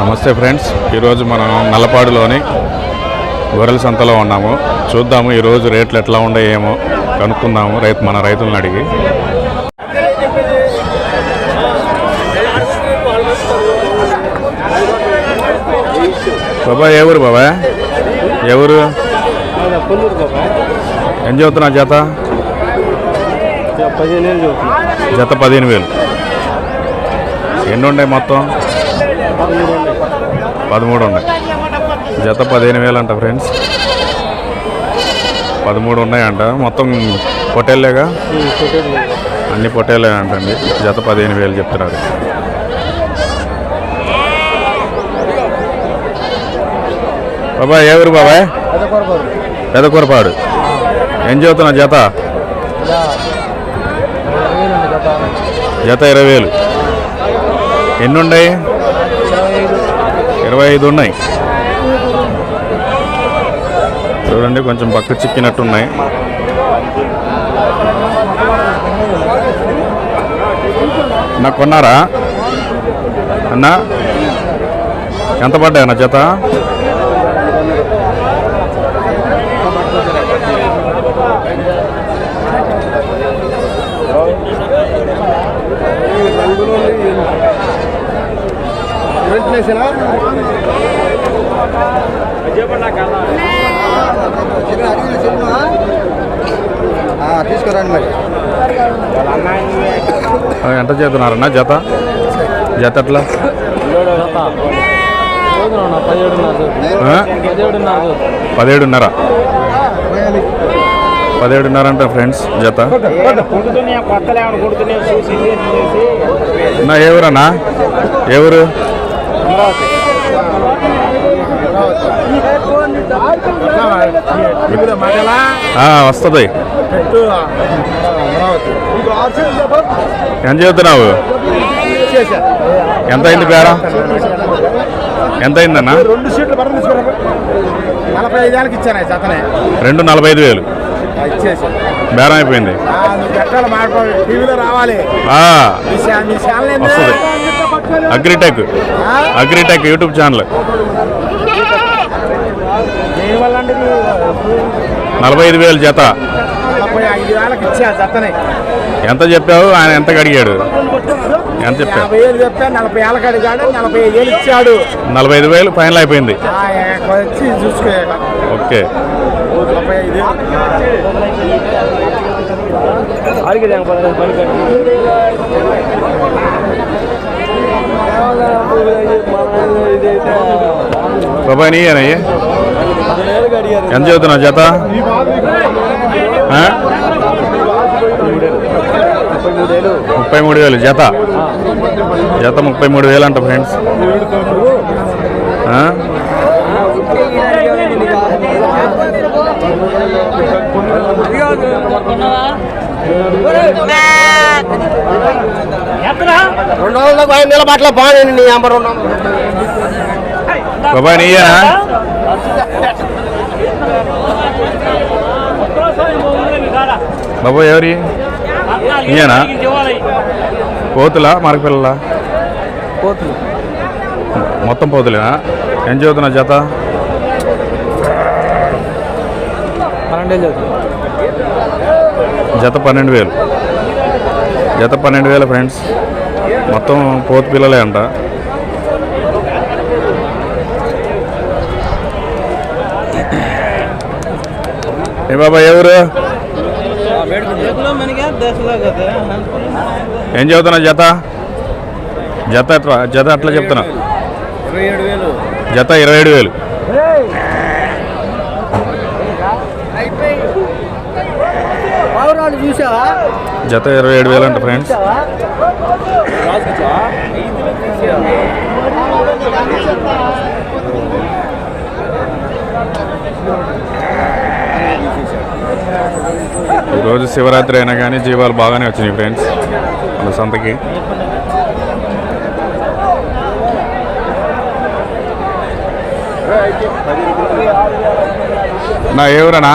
నమస్తే ఫ్రెండ్స్. ఈరోజు మనం నల్లపాడులోని గొర్రెల సంతలో ఉన్నాము. చూద్దాము ఈరోజు రేట్లు ఎట్లా ఉన్నాయేమో కనుక్కుందాము రైతు మన రైతులను అడిగి. బాబా ఏ ఊరు బాబా? ఎవరు ఏం చదువుతున్నా జత? జత పదిహేను వేలు ఎన్ని ఉన్నాయి మొత్తం? పదమూడు ఉన్నాయి. జత పదిహేను వేలు అంట ఫ్రెండ్స్ పదమూడు ఉన్నాయంట. మొత్తం పొట్టేళ్ళేగా? అన్ని పొట్టేళ్ళే అంటండి. జత పదిహేను వేలు చెప్తున్నారు. బాబాయ్ ఏ ఊరు బాబాయ్? పెదకూరపాడు. ఏం చదువుతున్నా జత? జత ఇరవై వేలు. ఎన్ని ఉన్నాయి ఇరవై ఐదు ఉన్నాయి. చూడండి కొంచెం బక్క చిక్కినట్టున్నాయి. నాకు కొన్నారా? అన్నా ఎంత పడ్డాయి అన్న జత వెంటనేసేనా తీసుకురండి మరి. ఎంత చేస్తున్నారన్న జత? జత ఎట్లా? పదిహేడున్నర? పదిహేడున్నర. అంట ఫ్రెండ్స్ జత. నా ఏ ఊరన్నా? ఏ ఊరు? ఆ, వస్తుంది. ఎంత చెబుతున్నావు ఎంత అయింది పేర ఎంత అయిందన్న? రెండు సీట్లు నలభై ఐదు ఏళ్ళకి ఇచ్చాను ఈ జతనే రెండు నలభై ఐదు వేలు. బేరం అయిపోయింది. టీవీలో రావాలి? వస్తుంది. అగ్రిటెక్. Agritech YouTube channel. నలభై ఐదు వేలు జత. ఎంత చెప్పావు? ఆయన ఎంత అడిగాడు ఎంత చెప్పావు? చెప్తే నలభై అడిగాడు నలభై ఐదు వేలు ఇచ్చాడు నలభై ఐదు వేలు ఫైనల్ అయిపోయింది ఓకే నలభై ఐదు బాబాయ్ నీయేనయ్యి ఎంత చదువుతున్నావు జత? ముప్పై మూడు వేలు జత? జత ముప్పై మూడు వేలు అంట ఫ్రెండ్స్ రెండు వందల ఐదు నెలల బట్టల బాగా నీ అంబర్ రెండు బాబాయ్ నీయేనా బాబాయ్ ఎవరి? నీయేనా పోతులా? మరకపిల్లలా? పోతుంది మొత్తం పోతులేనా? ఏం చదువుతున్నా జత? పన్నెండు జత పన్నెండు వేలు. జత పన్నెండు వేల ఫ్రెండ్స్. మొత్తం పోతు పిల్లలే అంట. ఏ బాబా ఎవరు ఏం చదువుతున్నా జత? జత జత అట్లా చెప్తున్నా? జత ఇరవై ఏడు వేలు. జత ఇరవై ఏడు వేలు అంట ఫ్రెండ్స్ ఈరోజు శివరాత్రి అయినా కానీ జీవాలు బాగానే వచ్చినాయి ఫ్రెండ్స్ మన సంతకి. నా ఎవరనా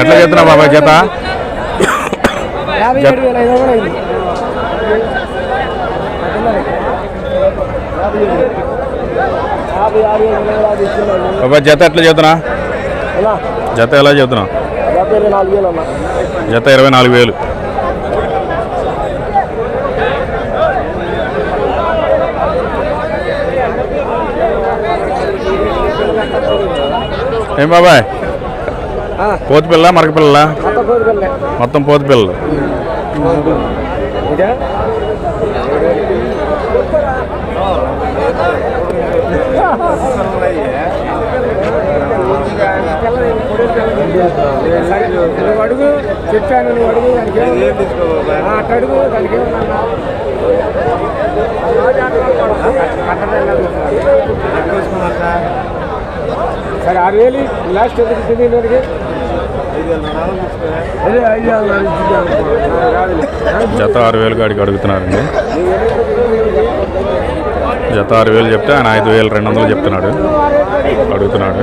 ఎట్లా చెప్తున్నా బాబాయ్ చేత? బాబాయ్ జత ఎట్లా చెబుతున్నా ఎలా? జత ఎలా చెబుతున్నావు యాభై ఇరవై నాలుగు వేలు అన్న. జత ఇరవై నాలుగు వేలు. ఏం బాబాయ్? పోతు పిల్ల మరక పిల్ల మొత్తం పోతు పిల్లలు నువ్వు అడుగు చెప్పాను నువ్వు అడుగు దానికి అట్ట అడుగు దానికి ఏమన్నా? సరే ఆరు వేలు లాస్ట్ రాదులే. జత ఆరు వేలు కాడికి అడుగుతున్నారండి. జత ఆరు వేలు చెప్తే ఆయన ఐదు వేలు రెండు వందలు చెప్తున్నాడు. అడుగుతున్నాడు.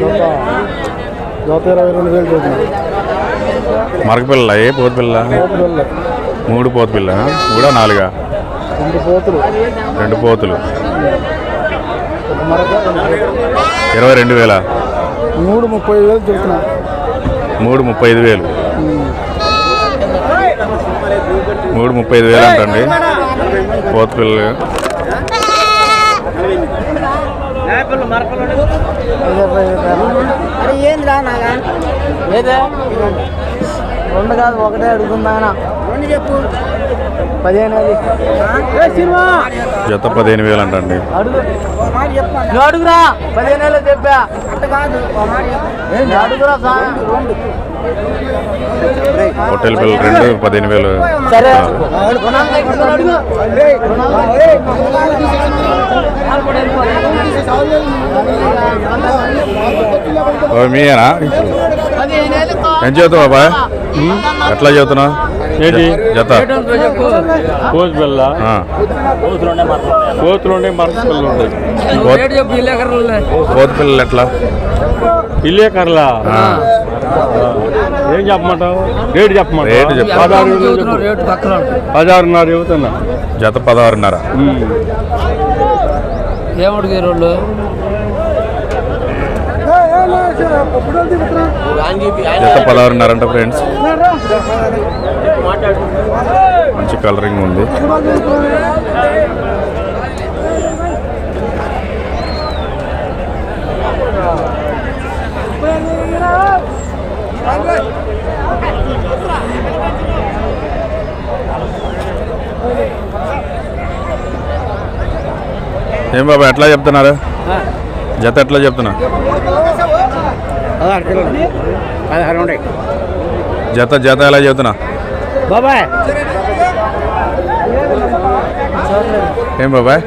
నూట ఇరవై రెండు వేలు చూద్దాం మరక పిల్ల ఏ పోతు పిల్ల మూడు పోతు పిల్ల మూడా నాలుగా? రెండు పోతులు. రెండు పోతులు. మరొక ఇరవై రెండు వేల? మూడు ముప్పై వేలు చెబుతున్నా మూడు ముప్పై ఐదు వేలు. మూడు ముప్పై ఐదు వేలు అంటండి. పోతు పిల్లలు అరే ఏందిరా నాగా? ఏదే? రెండు కాదు ఒకటే రెండు చెప్పు. పదిహేను జత పదిహేను వేలు అంటండి. అడుగు. నువ్వు అడుగురా పదిహేను ఏళ్ళు చెప్పా. అంత కాదు అడుగురా సార్. హోటల్ పిల్లలు రెండు పదిహేను వేలు. మీయేనా ఏళ్ళు ఏం చదువుతావు బాబాయ్? ఎట్లా చదువుతున్నావు? ఏంటి? జత. కోచ్ పిల్ల ఆ. కోతులు ఉండే మరక పిల్లలు ఉంటాయి పోతు పిల్లలు ఎట్లా? ఇల్లే కర్లా. ఏం చెప్పమంటావు? రేటు చెప్పమంటావు? రేటు చెప్పు. పదహారు వేలు చెప్పు. పదహారున్నర చెబుతున్నా. జత పదహారున్నర. ఉమ్. ఏమడుగు రోడ్లు జత పదహారున్నర అంట ఫ్రెండ్స్. మంచి కలరింగ్ ఉంది. ఏం బాబా ఎట్లా చెప్తున్నారు? జత ఎట్లా చెప్తున్నా? పదహారు ఉన్నాయి జత జత ఎలా చెప్తున్నా? బాబాయ్. ఏం బాబాయ్?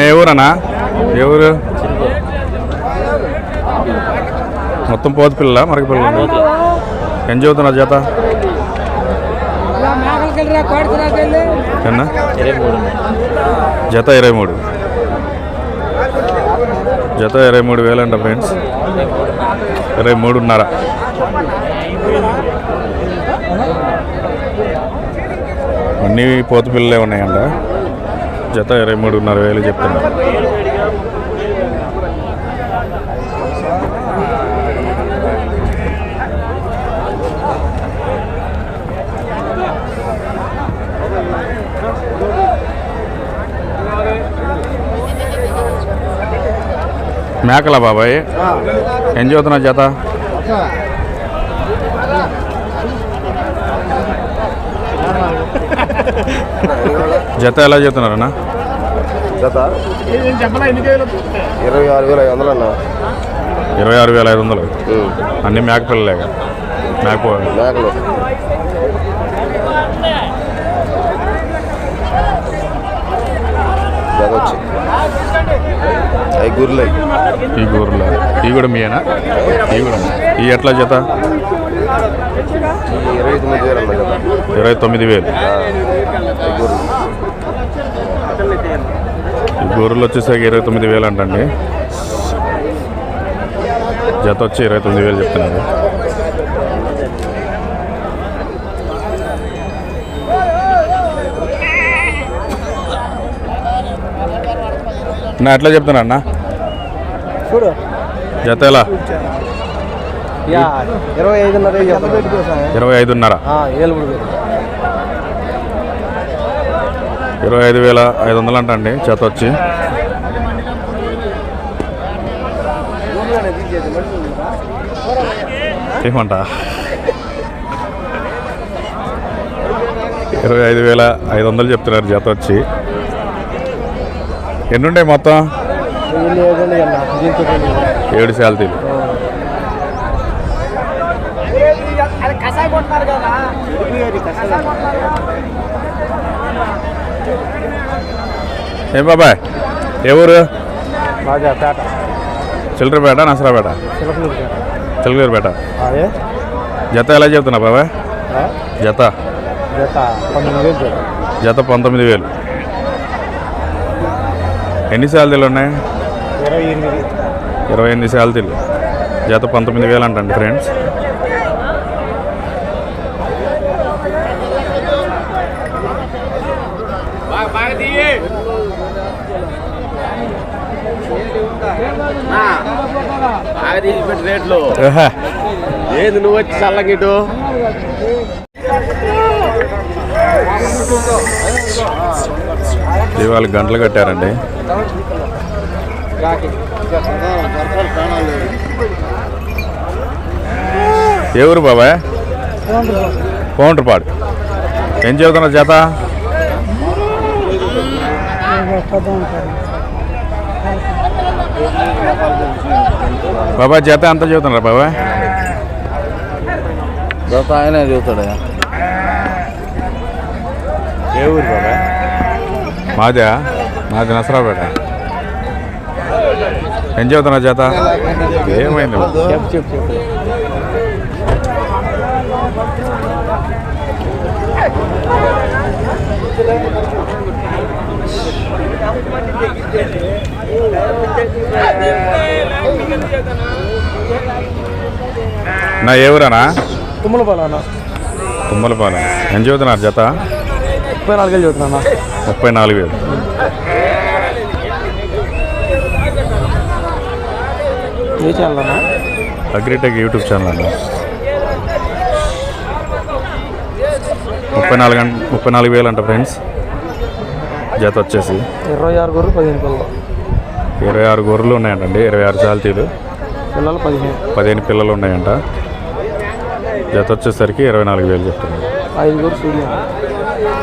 ఏ ఊరన్నా? ఏ ఊరు? మొత్తం పోతు పిల్ల మరక పిల్ల ఏం చదువుతున్నా జత ఎన్నా జత ఇరవై మూడు. జత ఇరవై మూడు వేలు అంట ఫ్రెండ్స్. ఇరవై మూడున్నర. అన్నీ పోతు పిల్లలే ఉన్నాయంట. జత ఇరవై మూడున్నర వేలు చెప్తున్నారు మేకలా బాబాయ్. ఏం చదువుతున్నా జత జత ఎలా చెప్తున్నారన్నా జత ఇరవై ఆరు వేల ఐదు వందలు అన్న. ఇరవై ఆరు వేల ఐదు వందలు. అన్ని మేక పిల్లలేక మేక మేకలు జత వచ్చి అవి గుర్రెలు. ఈ గూరులో ఈ కూడా మీయేనా? ఈ కూడా ఈ ఎట్లా జత? ఇరవై తొమ్మిది వేలు. గుర్రెలు. ఈ గూరులు వచ్చేసరికి ఇరవై తొమ్మిది వేలు అంటండి. జత వచ్చి ఇరవై తొమ్మిది వేలు చెప్తున్నారు. నా ఎట్లా చెప్తున్నా అన్న? చూడు. జత ఎలా ఇరవై ఐదున్నర ఇరవై ఐదున్నర. ఏళ్ళు ఇరవై ఐదు వేల ఐదు వందలు అంటండి జత వచ్చి. ఏమంట? ఇరవై ఐదు వేల ఐదు వందలు చెప్తున్నారు జత వచ్చి. ఎన్ని ఉంటాయి మొత్తం? ఏడు కదా. ఏం బాబాయ్? ఏ ఊరు? చిల్లరపేట నసరాపేట చిల్లరపేట అదే. జత ఎలా చెప్తున్నా బాబాయ్? జత. జత పంతొమ్మిది వేలు జత పంతొమ్మిది వేలు. ఎన్ని శాలరీలు ఉన్నాయి? ఇరవై ఎనిమిది శాలరీలు. జత పంతొమ్మిది వేలు అంటండి ఫ్రెండ్స్ రేట్లు ఏది నువ్వు వచ్చి చల్లగిటు ఇవాళ గంటలు కట్టారండి. ఊరు బాబాయ్? పౌండ్రపాడు ఏం చదువుతున్నారు జత బాబాయ్ జత ఎంత చదువుతున్నారు బాబాయ్? జత ఆయనే చూస్తాడు ఏ ఊరు బాబాయ్? మాదా మాది నసరాపేట ఏం చదువుతున్నా జత ఏమైంది? నా ఏ ఊరనా? తుమ్మల పాలన తుమ్మలపాలెం. ఏం చదువుతున్నారు జత ముప్పై నాలుగేళ్ళు చదువుతున్నా ముప్పై నాలుగు వేలు. ఏ చేయాలన్నా అగ్రిటెక్ యూట్యూబ్ ఛానల్ అండి ముప్పై నాలుగు ముప్పై నాలుగు వేలు అంట ఫ్రెండ్స్ జత వచ్చేసి. ఇరవై ఆరు గొర్రెలు పదిహేను పిల్లలు. ఇరవై ఆరు గొర్రెలు ఉన్నాయంటండి ఇరవై ఆరు చాల్తీలు పిల్లలు పదిహేను. పదిహేను పిల్లలు ఉన్నాయంట. జత వచ్చేసరికి ఇరవై నాలుగు వేలు చెప్తున్నారు. ఐదు గొర్రెలు సూర్య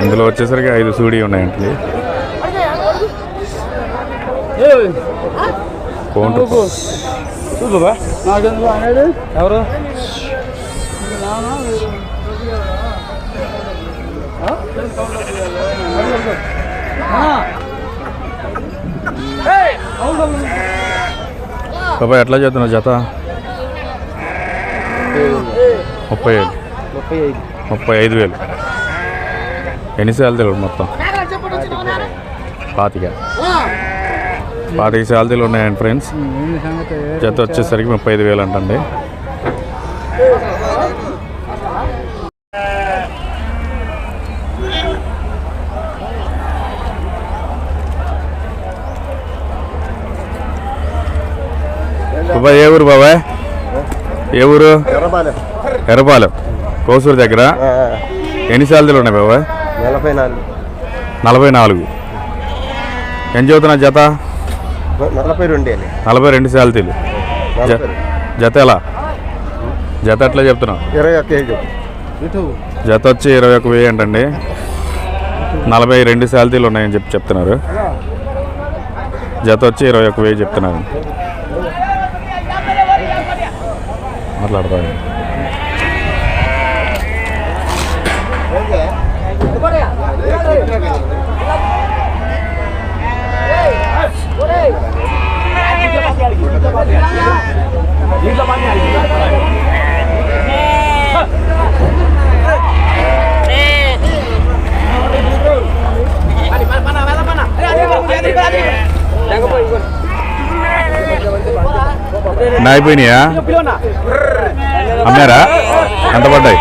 ఇందులో వచ్చేసరికి ఐదు సూడి ఉన్నాయండి కౌంటర్ చూద్దా నాకెందుకు అనేది? ఎవరు? బాబాయ్ ఎట్లా చెప్తున్నావు జత? ముప్పై వేలు ముప్పై ఐదు ముప్పై ఐదు వేలు. ఎన్ని శాలరీలు మొత్తం? పాతిక. పాతిక శాలరీలు ఉన్నాయండి ఫ్రెండ్స్. జత వచ్చేసరికి ముప్పై ఐదు వేలు అంటండి. బాబాయ్ ఏ ఊరు బాబాయ్? ఏ ఊరు? ఎర్రపాలెం. కోసూరు దగ్గర. ఎన్ని శాలరీలు ఉన్నాయి బాబాయ్? నలభై నాలుగు. నలభై నాలుగు. ఏం చదువుతున్నా జత? నలభై రెండు నలభై రెండు శాలతీలు జత ఎలా? జత ఎట్లా చెప్తున్నావు? ఇరవై ఒక్క జత వచ్చి ఇరవై ఒక వెయ్యి అంటండి. నలభై రెండు శాలతీలు ఉన్నాయని చెప్పి చెప్తున్నారు. జత వచ్చి ఇరవై ఒక వెయ్యి చెప్తున్నారు. మాట్లాడతా నా అయిపోయినాయా? అమ్మారా? ఎంత పడ్డాయి?